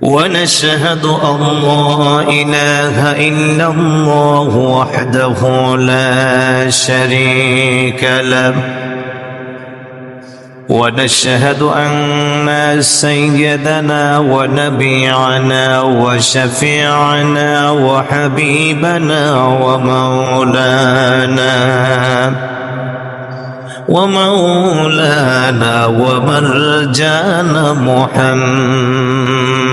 ونشهد أن لا إله إلا الله وحده لا شريك له. ونشهد أن سيدنا ونبيعنا وشفيعنا وحبيبنا ومولانا ومولانا ومرجانا محمد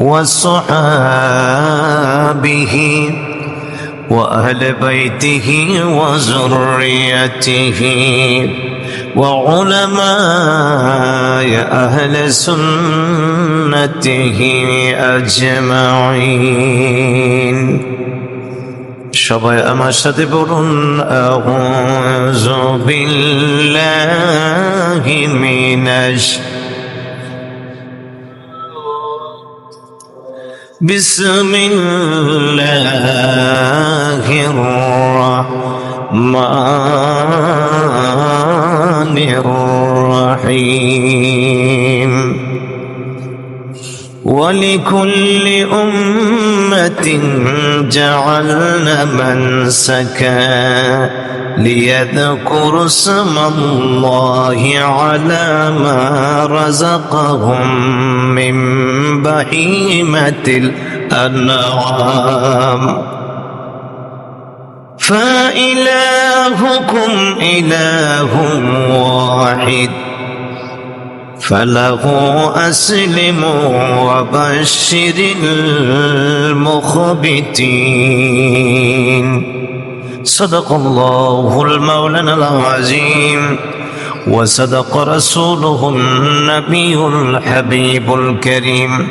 وصحابه وأهل بيته وذريته وعلماء أهل سنته أجمعين সবাই আমার সাথে বলুন আউযু বিল্লাহি মিনাশ بسم الله الرحمن الرحيم. ولكل أمة جعلنا منسكا ليذكروا اسم الله على ما رزقهم من بهيمة الأنعام. فإلهكم إله واحد فله أسلموا وبشر المخبتين. صدق الله المولانا العظيم. وصدق رسوله النبي الحبيب الكريم.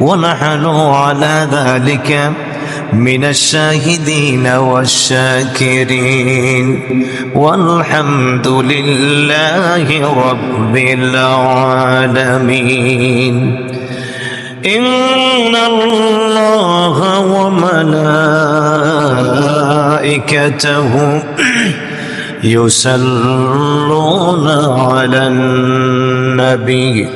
ونحن على ذلك من الشاهدين والشاكرين. والحمد لله رب العالمين. إن الله وملائكته يصلون على النبي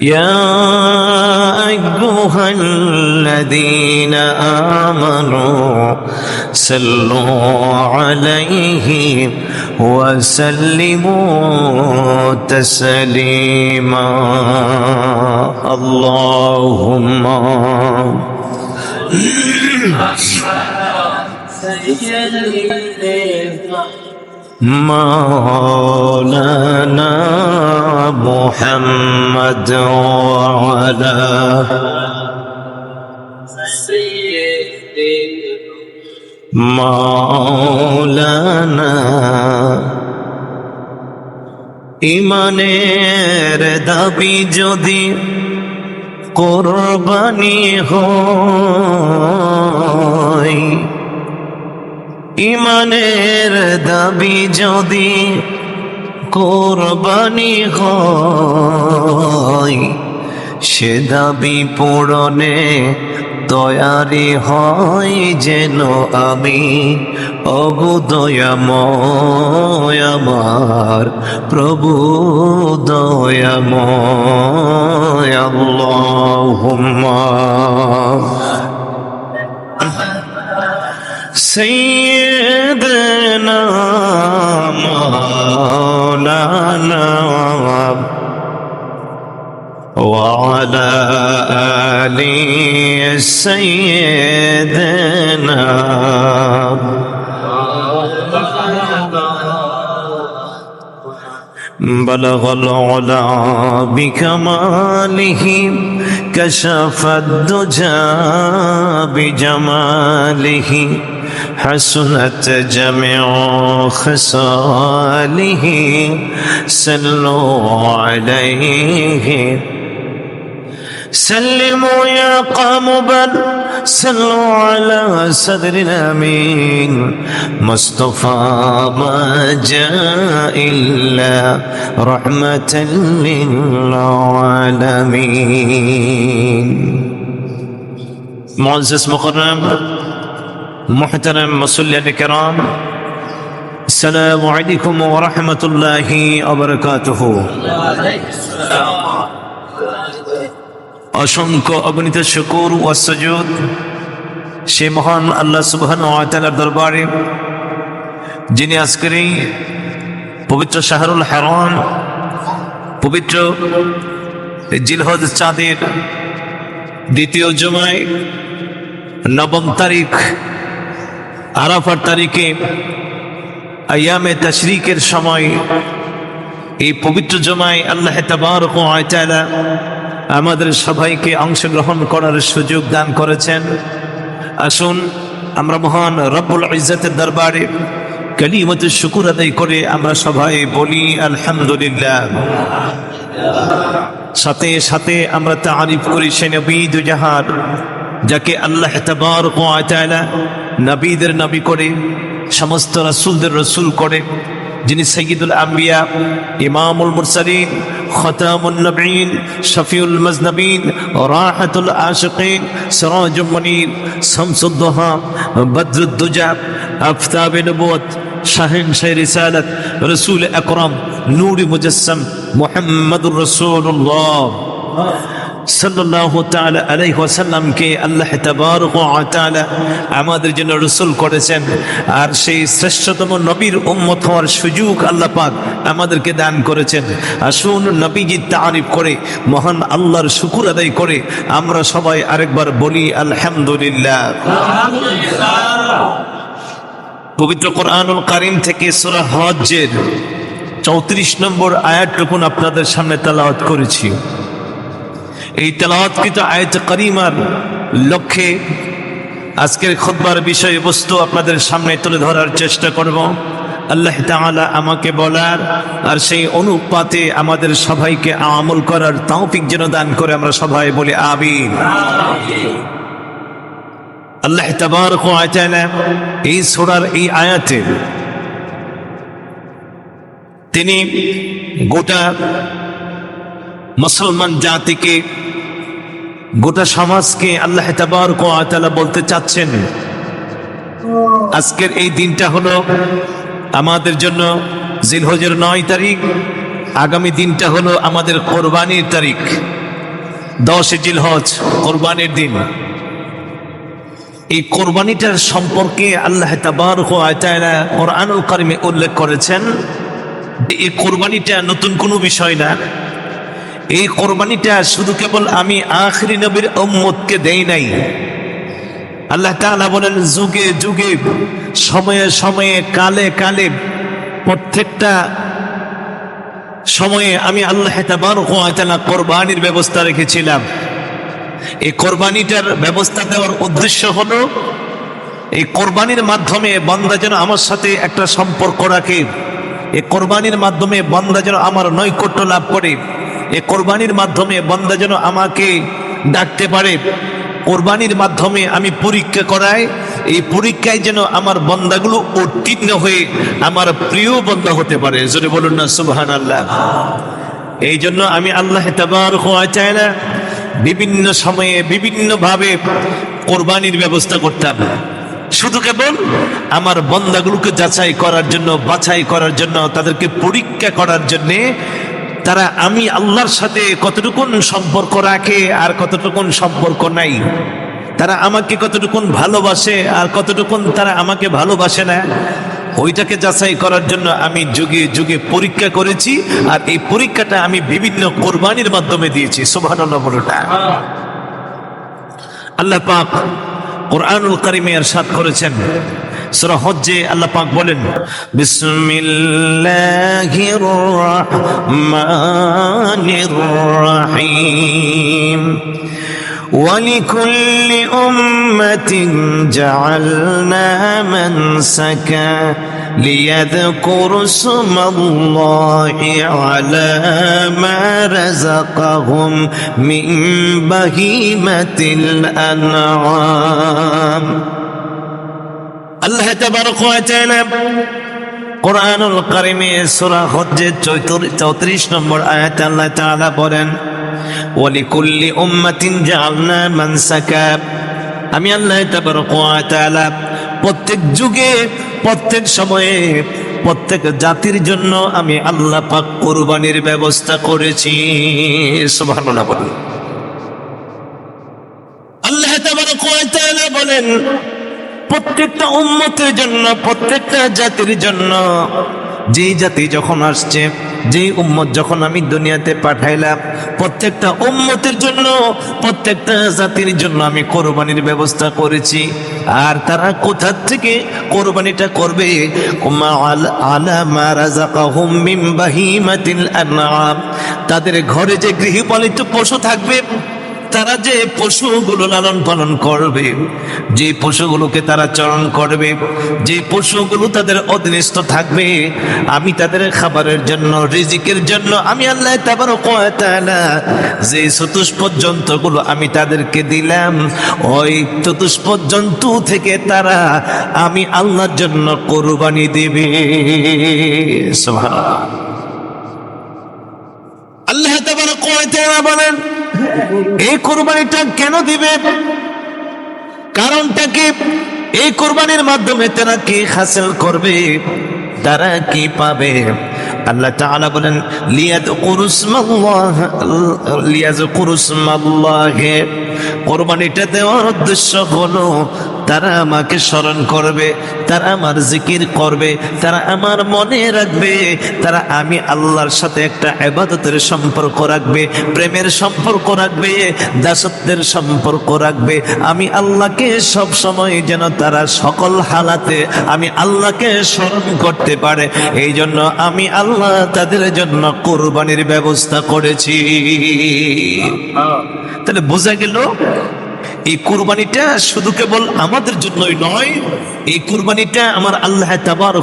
يا أيها الذين آمنوا صلوا عليه وسلموا تسليما. اللهم مولانا محمد وعلى مولانا ইমানের দাবি যদি কোরবানি হয় ইমানের দাবি যদি কোরবানি হয়, সে দাবি পূরণে তয়ারি হয় যেন আমি অগুদয়াময় আমার, প্রভু দয়াময় আল্লাহুম্মা। سيدنا مولانا وعلى آل سيدنا بلغ العلا بكماله كشف الدجى بجماله حسنت جميع خصاله سلوا عليه سلموا يا قوم بل صلوا على صدر الأمين مصطفى ما جاء إلا رحمة للعالمين. معزز مكرم محترم مسلم الكرام السلام عليكم ورحمة الله وبركاته. অসংখ্য অগণিত শুকুর ও সজুদ। সে মহান আল্লাহ সুবহান দরবারে, যিনি আজকের পবিত্র শাহরুল হারাম, পবিত্র জিলহদ চাঁদের দ্বিতীয় জমায় নবম তারিখ আরাফার তারিখে আয়ামে তশরিকের সময় এই পবিত্র জমায় আল্লাহ তাবারক ওয়া তাআলা আমাদের সবাইকে অংশগ্রহণ করার সুযোগ দান করেছেন। আসুন, আমরা মহান রব্বুল ইজ্জতের দরবারে কালিমত শুকুর আদায় করে আমরা সবাই বলি, আলহামদুলিল্লাহ। সাথে সাথে আমরা তারিফ করি সে নবী দুজাহার যাকে আল্লাহ তাবারক ওয়া তাআলা নবীদের নবী করে, সমস্ত রসুলদের রসুল করে। যিনি সৈয়দুল আম্বিয়া, ইমামুল মুরসালিন খতামুল নবীন, শফিউল মজনবিন, রাহাতুল আশিকিন, সিরাজুল মুনির, শামসুদ্দোহা, বদরুদ্দুজা, আফতাব নবুয়ত শাহিন শাহ রিসালাত, রসুল আকরাম, নূরি মুজাসসাম, মুহাম্মদুর রাসূলুল্লাহ। আলাইহি ওয়াসাল্লামকে আল্লাহ আমাদের জন্য রসুল করেছেন। আর সেই শ্রেষ্ঠতম নবীর উম্মত হওয়ার সুযোগ আল্লাহ পাক আমাদেরকে দান করেছেন। আসুন নবীজি তারিফ করে, মহান আল্লাহর শুকুর আদায় করে, আমরা সবাই আরেকবার বলি, আলহামদুলিল্লাহ। পবিত্র কোরআনুল কারিম থেকে সূরা হজ্জের চৌত্রিশ নম্বর আয়াতটুকুন আপনাদের সামনে তেলাওয়াত করেছি। এই তেলাওয়াতকৃত আয়াত করিমার লক্ষ্যে আজকের খোদবার বিষয়বস্তু আপনাদের সামনে তুলে ধরার চেষ্টা করব। আল্লাহ তাআলা আমাকে বলার আর সেই অনুপাতে আমাদের সবাইকে আমল করার তৌফিক যেন দান করে আমরা সবাই বলি আমিন। আল্লাহ এই সূরার এই আয়াতে তিনি গোটা মুসলমান জাতিকে গোটা সমাজকে আল্লাহ তাবারক ওয়া তাআলা বলতে চাচ্ছেন। আজকের এই দিনটা হলো আমাদের জন্য জিলহজের নয় তারিখ, আগামী দিনটা হলো আমাদের কোরবানির তারিখ। দশে জিলহজ কোরবানির দিন। এই কোরবানিটার সম্পর্কে আল্লাহ ওয়া তাআলা কোরআনুল কারিমে উল্লেখ করেছেন এই কোরবানিটা নতুন কোনো বিষয় না। এই কোরবানিটা শুধু কেবল আমি আখরি নবীর উম্মতকে দেই নাই। আল্লাহ তাআলা বলেন, যুগে যুগে, সময়ে সময়ে, কালে কালে, প্রত্যেকটা সময়ে আমি আল্লাহ ওয়া কোরবানির ব্যবস্থা রেখেছিলাম। এই কোরবানিটার ব্যবস্থা দেওয়ার উদ্দেশ্য হলো, এই কোরবানির মাধ্যমে বন্দা যেন আমার সাথে একটা সম্পর্ক রাখে। এই কোরবানির মাধ্যমে বন্দা যেন আমার নৈকট্য লাভ করে। এই কোরবানির মাধ্যমে বন্দা যেন আমাকে ডাকতে পারে। কোরবানির মাধ্যমে আমি পরীক্ষা করাই, এই পরীক্ষায় যেন আমার বন্দাগুলো উত্তীর্ণ হয়ে আমার প্রিয় বন্দা হতে পারে। যদি বলুন না সুবহান আল্লাহ এই জন্য আমি আল্লাহ তাবার হওয়া চাই না বিভিন্ন সময়ে বিভিন্নভাবে কোরবানির ব্যবস্থা করতাম। শুধু কেবল আমার বন্দাগুলোকে যাচাই করার জন্য, বাছাই করার জন্য, তাদেরকে পরীক্ষা করার জন্যে তারা আমি আল্লাহর সাথে কতটুকুন সম্পর্ক রাখে আর কতটুকুন সম্পর্ক নাই? তারা আমাকে কতটুকুন ভালোবাসে আর কতটুকুন তারা আমাকে ভালোবাসে না? ওইটাকে যাচাই করার জন্য আমি যুগে যুগে পরীক্ষা করেছি আর এই পরীক্ষাটা আমি বিভিন্ন কোরবানির মাধ্যমে দিয়েছি। বলটা আল্লাহ পাক কোরআনুল কারিমে এরশাদ করেছেন। সূরা হজ্জে আল্লাহ পাক বলেন বিসমিল্লাহির রহমানির রহিম ولكل أمة جعلنا منسكا ليذكروا اسم الله على ما رزقهم من بهيمة الأنعام আল্লাহ তাবারক ওয়া তাআলা কোরআনুল কারিমে সূরা হজ্জের 34 নম্বর আয়াতে আল্লাহ তাআলা বলেন, ওয়ালিকুল্লি উম্মাতিন জাআলনা মানসাকা। আমি আল্লাহ তাবারক ওয়া প্রত্যেক যুগে, প্রত্যেক সময়ে, প্রত্যেক জাতির জন্য আমি আল্লাহ পাক কুরবানির ব্যবস্থা করেছি। সুবহানাল্লাহ বলেন আল্লাহ তাবারক ওয়া তাআলা বলেন প্রত্যেকটা উম্মতের জন্য, প্রত্যেকটা জাতির জন্য। যেই জাতি যখন আসছে, যেই উম্মত যখন আমি দুনিয়াতে পাঠাইলাম, প্রত্যেকটা উম্মতের জন্য, প্রত্যেকটা জাতির জন্য আমি কোরবানির ব্যবস্থা করেছি। আর তারা কোথা থেকে কোরবানিটা করবে? তাদের ঘরে যে গৃহপালিত পশু থাকবে তারা যে পশুগুলো লালন পালন করবে, যে পশুগুলোকে তারা চরণ করবে, যে পশুগুলো তাদের অধীনস্থ থাকবে, আমি তাদের খাবারের জন্য, রিজিকের জন্য, আমি আল্লাহ তাবার যে চতুষ্পদ জন্তুগুলো আমি তাদেরকে দিলাম, ওই চতুষ্পদ জন্তু থেকে তারা আমি আল্লাহর জন্য কোরবানি দেবে। আল্লাহ তাবারক ওয়া তাআলা বলেন এই কোরবানিটা কেন দিবে? কারণটা কি? এই কোরবানির মাধ্যমে তারা কি হাসিল করবে? তারা কি পাবে? আল্লাহ তাআলা বলেন লিয়াদ কুরুসমাল্লাহ লিয়াজ কুরুসমাল্লাহ কোরবানিটা দেওয়ার উদ্দেশ্য হলো তারা আমাকে স্মরণ করবে তারা আমার জিকির করবে তারা আমার মনে রাখবে তারা আমি আল্লাহর সাথে একটা এবাদতের সম্পর্ক রাখবে প্রেমের সম্পর্ক রাখবে দাসত্বের সম্পর্ক রাখবে। আমি আল্লাহকে সব সময় যেন তারা সকল হালাতে আমি আল্লাহকে স্মরণ করতে পারে। এই জন্য আমি আল্লাহ তাদের জন্য কোরবানির ব্যবস্থা করেছি। তাহলে বোঝা গেল? এই কুরবানিটা শুধু কেবল আমাদের জন্যই নয়, এই কুরবানিটা আমার আল্লাহ তাবার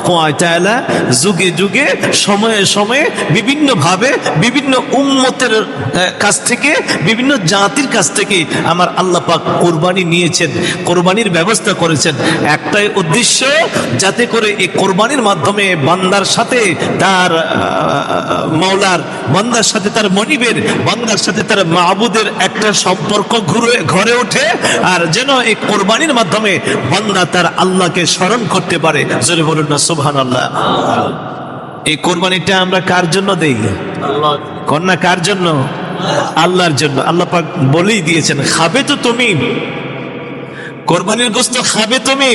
যুগে যুগে, সময়ে সময়ে বিভিন্ন ভাবে বিভিন্ন উম্মতের কাছ থেকে, বিভিন্ন জাতির কাছ থেকে আমার আল্লাহ পাক কোরবানি নিয়েছেন, কোরবানির ব্যবস্থা করেছেন। একটাই উদ্দেশ্য যাতে করে এই কোরবানির মাধ্যমে বান্দার সাথে তার মাওলার, বান্দার সাথে তার মনিবের, বান্দার সাথে তার মাহবুদের একটা সম্পর্ক ঘুরে, ঘরে ওঠে। আর যেন এই কোরবানির মাধ্যমে বান্দা তার আল্লাহকে স্মরণ করতে পারে। জোরে বলুন না সুবহান আল্লাহ এই কোরবানিটা আমরা কার জন্য দেই? কন্যা কার জন্য? আল্লাহর জন্য। আল্লাহ পাক বলেই দিয়েছেন, খাবে তো তুমি। কোরবানির গোস্ত খাবে তুমি।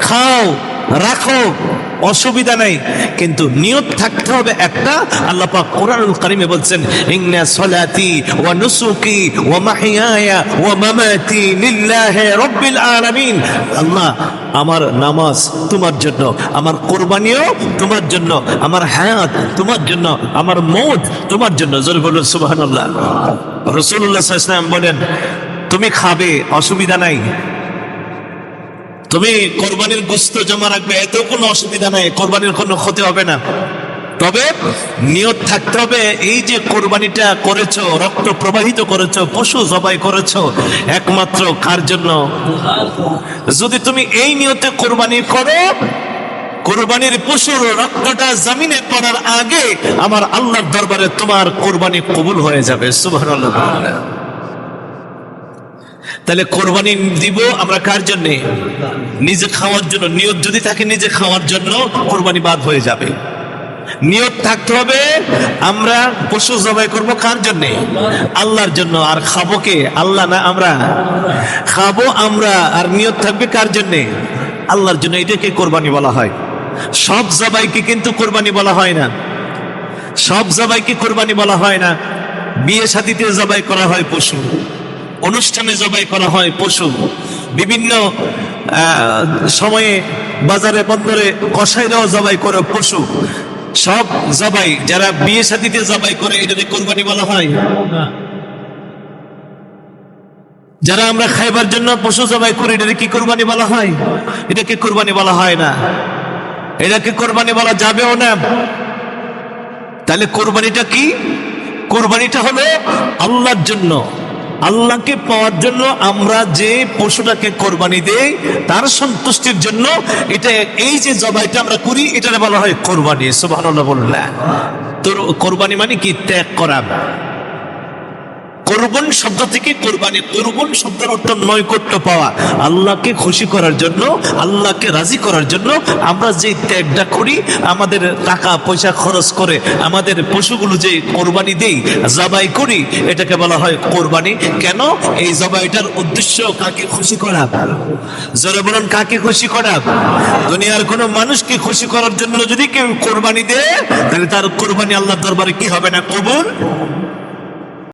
খাও। রাখো, অসুবিধা নাই। কিন্তু নিয়ত থাকতে হবে একটা। আল্লাহ পাক কোরআনুল কারিমে বলছেন, ইন্না সলাতি ওয়া নুসুকি ওয়া মাহিয়ায়া ওয়া মামাতি লিল্লাহি রাব্বিল আলামিন। আল্লাহ, আমার নামাজ তোমার জন্য, আমার কোরবানিও তোমার জন্য, আমার হায়াত তোমার জন্য, আমার মৌত তোমার জন্য। জোরে বলুন, সুবহানাল্লাহ। রাসূলুল্লাহ সাল্লাল্লাহু আলাইহি বলেন, তুমি খাবে, অসুবিধা নাই। তুমি কোরবানির গোস্ত জমা রাখবে এত কোনো অসুবিধা নাই, কোরবানির কোনো ক্ষতি হবে না। তবে নিয়ত থাকতে হবে, এই যে কোরবানিটা করেছ, রক্ত প্রবাহিত করেছ, পশু জবাই করেছ, একমাত্র কার জন্য? যদি তুমি এই নিয়তে কোরবানি করো, কোরবানির পশুর রক্তটা জমিনে পড়ার আগে আমার আল্লাহর দরবারে তোমার কোরবানি কবুল হয়ে যাবে, সুবহানাল্লাহ। তাহলে কোরবানি দিব আমরা কার জন্য? নিজে খাওয়ার জন্য। নিয়ত যদি থাকে নিজে খাওয়ার জন্য, কোরবানি বাদ হয়ে যাবে। নিয়ত থাকতে হবে, আমরা পশু জবাই করব কার জন্য? আল্লাহর জন্য। আর খাব কে? আল্লাহ না আমরা? খাব আমরা। আর নিয়ত থাকবে কার জন্য? আল্লাহর জন্য। এটাকে কোরবানি বলা হয়। সব জবাইকে কিন্তু কোরবানি বলা হয় না। সব জবাইকে কোরবানি বলা হয় না। বিয়ে সাথীতে জবাই করা হয় পশু। অনুষ্ঠানে জবাই করা হয় পশু। বিভিন্ন সময়ে বাজারে বন্দরে কসাইরাও জবাই করে পশু। সব জবাই যারা বিয়ে সাথীতে জবাই করে এটাকে কোরবানি বলা হয়। যারা আমরা খাইবার জন্য পশু জবাই করি এটাকে কি কোরবানি বলা হয়? এটাকে কোরবানি বলা হয় না। এটাকে কোরবানি বলা যাবেও না। তাহলে কোরবানিটা কি? কোরবানিটা হলো আল্লাহর জন্য। আল্লাহকে পাওয়ার জন্য আমরা যে পশুটাকে কোরবানি দেই, তার সন্তুষ্টির জন্য এটা এই যে জবাইটা আমরা করি এটা বলা হয় কোরবানি সুবাহ বললেন। তোর কোরবানি মানে কি? ত্যাগ করা। কোরবান শব্দ থেকে কোরবানি কোরবান শব্দের অর্থ নৈকট্য পাওয়া। আল্লাহকে খুশি করার জন্য, আল্লাহকে রাজি করার জন্য আমরা যে ত্যাগটা করি, আমাদের টাকা, পয়সা খরচ করে আমাদের পশুগুলো যে কোরবানি দেই, জবাই করি, এটাকে বলা হয় কোরবানি। কেন? এই জবাইটার উদ্দেশ্য কাকে খুশি করা? জোরে বলুন, কাকে খুশি করা? দুনিয়ার কোনো মানুষকে খুশি করার জন্য যদি কেউ কোরবানি দেয়, তাহলে তার কোরবানি আল্লাহর দরবারে কি হবে না? কবুল?